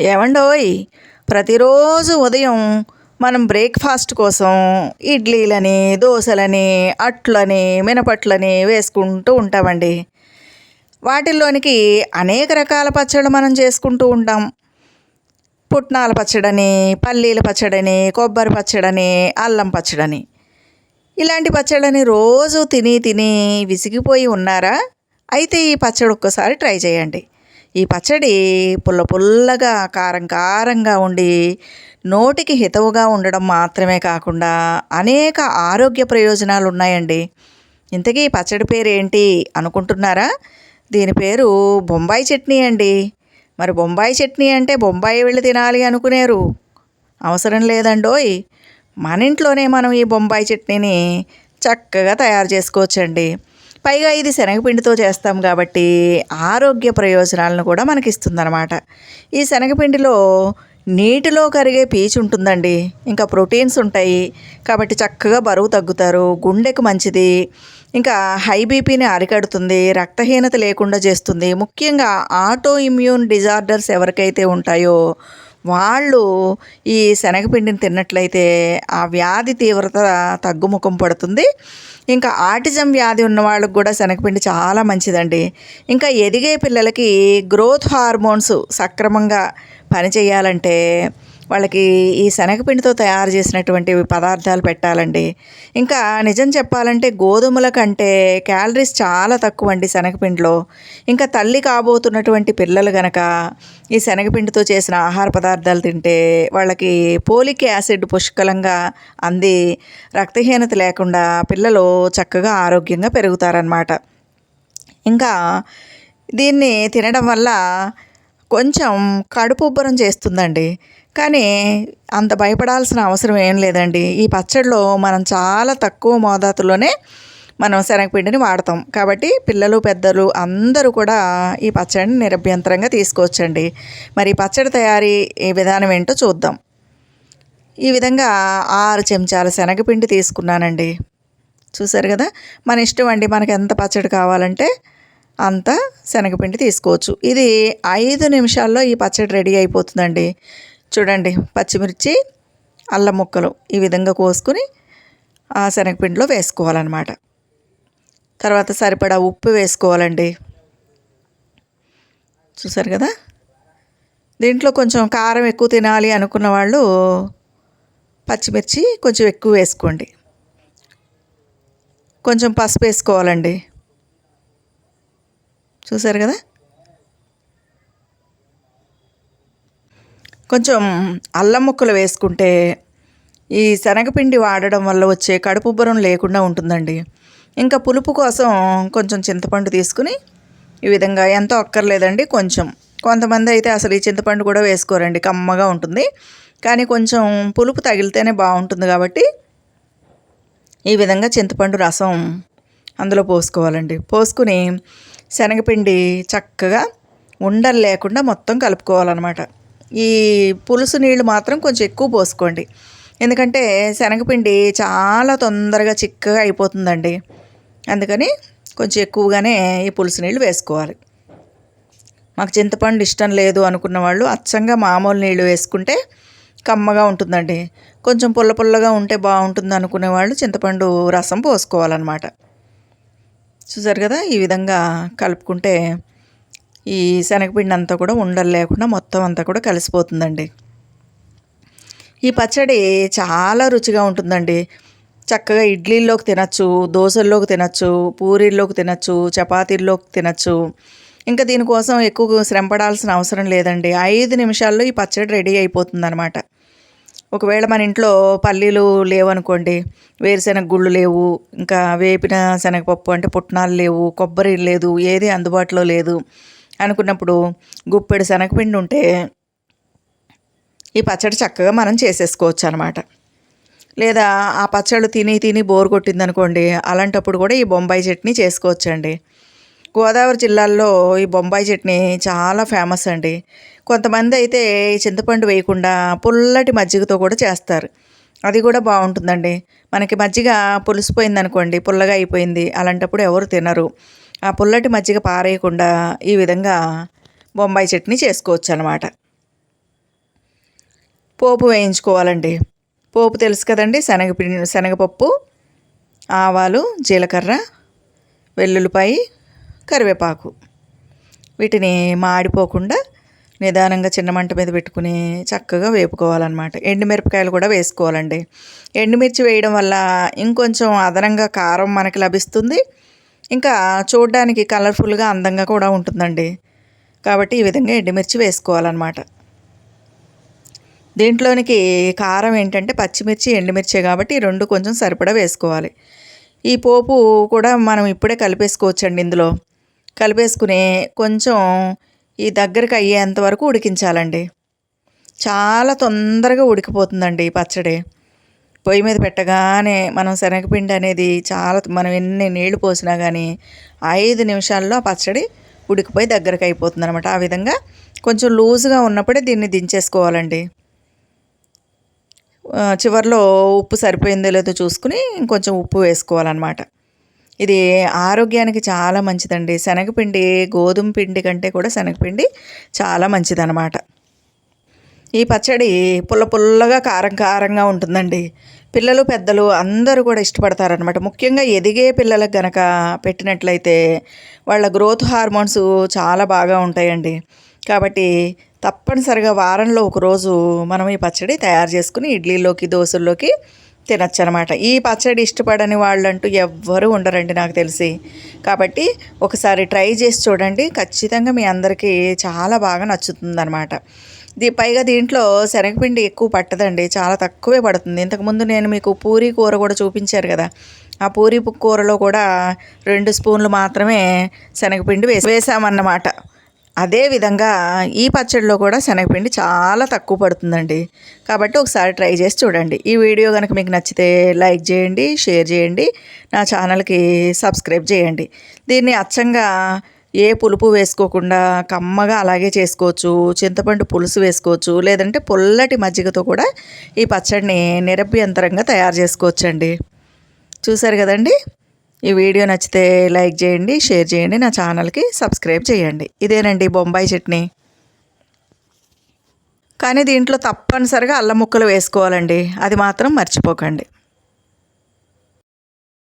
ఏమండోయ్ ప్రతిరోజు ఉదయం మనం బ్రేక్ఫాస్ట్ కోసం ఇడ్లీలని దోశలని అట్లని మినపట్లని వేసుకుంటూ ఉంటామండి. వాటిల్లోనికి అనేక రకాల పచ్చళ్ళు మనం చేసుకుంటూ ఉంటాం. పుట్నాల పచ్చడని పల్లీల పచ్చడని కొబ్బరి పచ్చడని అల్లం పచ్చడని. ఇలాంటి పచ్చళ్ళని రోజు తిని తిని విసిగిపోయి ఉన్నారా? అయితే ఈ పచ్చడి ఒక్కసారి ట్రై చేయండి. ఈ పచ్చడి పుల్ల పుల్లగా కారం కారంగా ఉండి నోటికి హితవుగా ఉండడం మాత్రమే కాకుండా అనేక ఆరోగ్య ప్రయోజనాలు ఉన్నాయండి ఇంతకీ ఈ పచ్చడి పేరు ఏంటి అనుకుంటున్నారా? దీని పేరు బొంబాయి చట్నీ అండి. మరి బొంబాయి చట్నీ అంటే బొంబాయి వెళ్ళి తినాలి అనుకునేరు. అవసరం లేదండోయ్. మన ఇంట్లోనే మనం ఈ బొంబాయి చట్నీని చక్కగా తయారు చేసుకోవచ్చండి. పైగా ఇది శనగపిండితో చేస్తాం కాబట్టి ఆరోగ్య ప్రయోజనాలను కూడా మనకి ఇస్తుందన్నమాట ఈ శనగపిండిలో నీటిలో కరిగే పీచు ఉంటుందండి. ఇంకా ప్రోటీన్స్ ఉంటాయి. కాబట్టి చక్కగా బరువు తగ్గుతారు. గుండెకు మంచిది. ఇంకా హై బీపీని అరికడుతుంది. రక్తహీనత లేకుండా చేస్తుంది. ముఖ్యంగా ఆటో ఇమ్యూన్ డిజార్డర్స్ ఎవరికైతే ఉంటాయో వాళ్ళు ఈ శనగపిండిని తిన్నట్లయితే ఆ వ్యాధి తీవ్రత తగ్గుముఖం పడుతుంది. ఇంకా ఆటిజం వ్యాధి ఉన్న వాళ్ళకి కూడా శనగపిండి చాలా మంచిదండి. ఇంకా ఎదిగే పిల్లలకి గ్రోత్ హార్మోన్స్ సక్రమంగా పనిచేయాలంటే వాళ్ళకి ఈ శనగపిండితో తయారు చేసినటువంటి పదార్థాలు పెట్టాలండి. ఇంకా నిజం చెప్పాలంటే గోధుమల కంటే క్యాలరీస్ చాలా తక్కువ అండి శనగపిండిలో. ఇంకా తల్లి కాబోతున్నటువంటి పిల్లలు గనక ఈ శనగపిండితో చేసిన ఆహార పదార్థాలు తింటే వాళ్ళకి పోలిక్ యాసిడ్ పుష్కలంగా అంది. రక్తహీనత లేకుండా పిల్లలు చక్కగా ఆరోగ్యంగా పెరుగుతారనమాట ఇంకా దీన్ని తినడం వల్ల కొంచెం కడుపు ఉబ్బరం చేస్తుందండి. కానీ అంత భయపడాల్సిన అవసరం ఏం లేదండి. ఈ పచ్చడిలో మనం చాలా తక్కువ మోతాదులోనే మనం శనగపిండిని వాడతాం. కాబట్టి పిల్లలు పెద్దలు అందరూ కూడా ఈ పచ్చడిని నిరభ్యంతరంగా తీసుకోవచ్చండి. మరి పచ్చడి తయారీ ఈ విధానం ఏంటో చూద్దాం. ఈ విధంగా ఆరు చెంచాల శనగపిండి తీసుకున్నానండి. చూసారు కదా? మన ఇష్టం అండి. మనకు ఎంత పచ్చడి కావాలంటే అంత శనగపిండి తీసుకోవచ్చు. ఇది ఐదు నిమిషాల్లో ఈ పచ్చడి రెడీ అయిపోతుందండి. చూడండి పచ్చిమిర్చి అల్లం ముక్కలు ఈ విధంగా కోసుకుని ఆ శనగపిండిలో వేసుకోవాలన్నమాట. తర్వాత సరిపడా ఉప్పు వేసుకోవాలండి. చూసారు కదా? దీంట్లో కొంచెం కారం ఎక్కువ తినాలి అనుకున్న వాళ్ళు పచ్చిమిర్చి కొంచెం ఎక్కువ వేసుకోండి. కొంచెం పసుపు వేసుకోవాలండి. చూసారు కదా? కొంచెం అల్లం ముక్కలు వేసుకుంటే ఈ శనగపిండి వాడడం వల్ల వచ్చే కడుపుబ్బరం లేకుండా ఉంటుందండి. ఇంకా పులుపు కోసం కొంచెం చింతపండు తీసుకుని ఈ విధంగా ఎంతో అక్కర్లేదండి కొంచెం. కొంతమంది అయితే అసలు ఈ చింతపండు కూడా వేసుకోరండి కమ్మగా ఉంటుంది. కానీ కొంచెం పులుపు తగిలితేనే బాగుంటుంది కాబట్టి ఈ విధంగా చింతపండు రసం అందులో పోసుకోవాలండి. పోసుకుని శనగపిండి చక్కగా ఉండలు లేకుండా మొత్తం కలుపుకోవాలన్నమాట. ఈ పులుసు నీళ్ళు మాత్రం కొంచెం ఎక్కువ పోసుకోండి. ఎందుకంటే శనగపిండి చాలా తొందరగా చిక్కగా అయిపోతుందండి. అందుకని కొంచెం ఎక్కువగానే ఈ పులుసు నీళ్ళు వేసుకోవాలి. మాకు చింతపండు ఇష్టం లేదు అనుకున్న వాళ్ళు అచ్చంగా మామూలు నీళ్ళు వేసుకుంటే కమ్మగా ఉంటుందండి. కొంచెం పుల్ల పుల్లగా ఉంటే బాగుంటుంది అనుకునే వాళ్ళు చింతపండు రసం పోసుకోవాలన్నమాట. చూసారు కదా? ఈ విధంగా కలుపుకుంటే ఈ శనగపిండి అంతా కూడా ఉండలు లేకుండా మొత్తం అంతా కూడా కలిసిపోతుందండి. ఈ పచ్చడి చాలా రుచిగా ఉంటుందండి. చక్కగా ఇడ్లీల్లోకి తినచ్చు దోశల్లోకి తినచ్చు పూరీల్లోకి తినచ్చు చపాతీల్లోకి తినచ్చు. ఇంకా దీనికోసం ఎక్కువ శ్రమ పడాల్సిన అవసరం లేదండి. ఐదు నిమిషాల్లో ఈ పచ్చడి రెడీ అయిపోతుందన్నమాట. ఒకవేళ మన ఇంట్లో పల్లీలు లేవనుకోండి వేరుశెనగ గుళ్ళు లేవు ఇంకా వేపిన శనగపప్పు అంటే పుట్నాలు లేవు కొబ్బరి లేదు ఏది అందుబాటులో లేదు అనుకున్నప్పుడు గుప్పెడు శనగపిండి ఉంటే ఈ పచ్చడి చక్కగా మనం చేసేసుకోవచ్చు అనమాట లేదా ఆ పచ్చళ్ళు తిని తిని బోర్ కొట్టిందనుకోండి అలాంటప్పుడు కూడా ఈ బొంబాయి చట్నీ చేసుకోవచ్చండి. గోదావరి జిల్లాల్లో ఈ బొంబాయి చట్నీ చాలా ఫేమస్ అండి. కొంతమంది అయితే చింతపండు వేయకుండా పుల్లటి మజ్జిగతో కూడా చేస్తారు. అది కూడా బాగుంటుందండి. మనకి మజ్జిగ పులిసిపోయింది అనుకోండి పుల్లగా అయిపోయింది అలాంటప్పుడు ఎవరు తినరు. ఆ పుల్లటి మజ్జిగ పారేయకుండా ఈ విధంగా బొంబాయి చట్నీ చేసుకోవచ్చు అనమాట పోపు వేయించుకోవాలండి. పోపు తెలుసు కదండి శనగపిండి శనగపప్పు ఆవాలు జీలకర్ర వెల్లుల్లిపాయి కరివేపాకు. వీటిని మాడిపోకుండా నిదానంగా చిన్న మంట మీద పెట్టుకుని చక్కగా వేపుకోవాలన్నమాట. ఎండుమిరపకాయలు కూడా వేసుకోవాలండి. ఎండుమిర్చి వేయడం వల్ల ఇంకొంచెం అదనంగా కారం మనకి లభిస్తుంది. ఇంకా చూడడానికి కలర్ఫుల్గా అందంగా కూడా ఉంటుందండి. కాబట్టి ఈ విధంగా ఎండుమిర్చి వేసుకోవాలన్నమాట. దీంట్లోనికి కారం ఏంటంటే పచ్చిమిర్చి ఎండుమిర్చే కాబట్టి రెండు కొంచెం సరిపడా వేసుకోవాలి. ఈ పోపు కూడా మనం ఇప్పుడే కలిపేసుకోవచ్చండి ఇందులో. కలిపేసుకుని కొంచెం ఈ దగ్గరికి అయ్యేంత వరకు ఉడికించాలండి. చాలా తొందరగా ఉడికిపోతుందండి ఈ పచ్చడి. పొయ్యి మీద పెట్టగానే మనం శనగపిండి అనేది చాలా మనం ఎన్ని నీళ్ళు పోసినా కానీ ఐదు నిమిషాల్లో ఆ పచ్చడి ఉడికిపోయి దగ్గరకు అయిపోతుంది అనమాట ఆ విధంగా కొంచెం లూజుగా ఉన్నప్పుడే దీన్ని దించేసుకోవాలండి. చివరిలో ఉప్పు సరిపోయిందో లేదో చూసుకుని ఇంకొంచెం ఉప్పు వేసుకోవాలన్నమాట. ఇది ఆరోగ్యానికి చాలా మంచిదండి. శనగపిండి గోధుమ పిండి కంటే కూడా శనగపిండి చాలా మంచిదన్నమాట. ఈ పచ్చడి పుల్ల పుల్లగా కారం కారంగా ఉంటుందండి. పిల్లలు పెద్దలు అందరూ కూడా ఇష్టపడతారనమాట ముఖ్యంగా ఎదిగే పిల్లలకు గనక పెట్టినట్లయితే వాళ్ళ గ్రోత్ హార్మోన్స్ చాలా బాగా ఉంటాయండి. కాబట్టి తప్పనిసరిగా వారంలో ఒకరోజు మనం ఈ పచ్చడి తయారు చేసుకుని ఇడ్లీలోకి దోశల్లోకి తినచ్చు అనమాట ఈ పచ్చడి ఇష్టపడని వాళ్ళంటూ ఎవ్వరూ ఉండరండి నాకు తెలిసి. కాబట్టి ఒకసారి ట్రై చేసి చూడండి. ఖచ్చితంగా మీ అందరికీ చాలా బాగా నచ్చుతుందనమాట. దీ పైగా దీంట్లో శనగపిండి ఎక్కువ పట్టదండి. చాలా తక్కువే పడుతుంది. ఇంతకుముందు నేను మీకు పూరీ కూర కూడా చూపించారు కదా. ఆ పూరీ కూరలో కూడా రెండు స్పూన్లు మాత్రమే శనగపిండి వేసి వేసామన్నమాట. అదేవిధంగా ఈ పచ్చడిలో కూడా శనగపిండి చాలా తక్కువ పడుతుందండి. కాబట్టి ఒకసారి ట్రై చేసి చూడండి. ఈ వీడియో కనుక మీకు నచ్చితే లైక్ చేయండి షేర్ చేయండి నా ఛానల్కి సబ్స్క్రైబ్ చేయండి. దీన్ని అచ్చంగా ఏ పులుపు వేసుకోకుండా కమ్మగా అలాగే చేసుకోవచ్చు చింతపండు పులుసు వేసుకోవచ్చు లేదంటే పుల్లటి మజ్జిగతో కూడా ఈ పచ్చడిని నిరభ్యంతరంగా తయారు చేసుకోవచ్చండి. చూసారు కదండి? ఈ వీడియో నచ్చితే లైక్ చేయండి షేర్ చేయండి నా ఛానల్కి సబ్స్క్రైబ్ చేయండి. ఇదేనండి బొంబాయి చట్నీ. కానీ దీంట్లో తప్పనిసరిగా అల్లం ముక్కలు వేసుకోవాలండి. అది మాత్రం మర్చిపోకండి.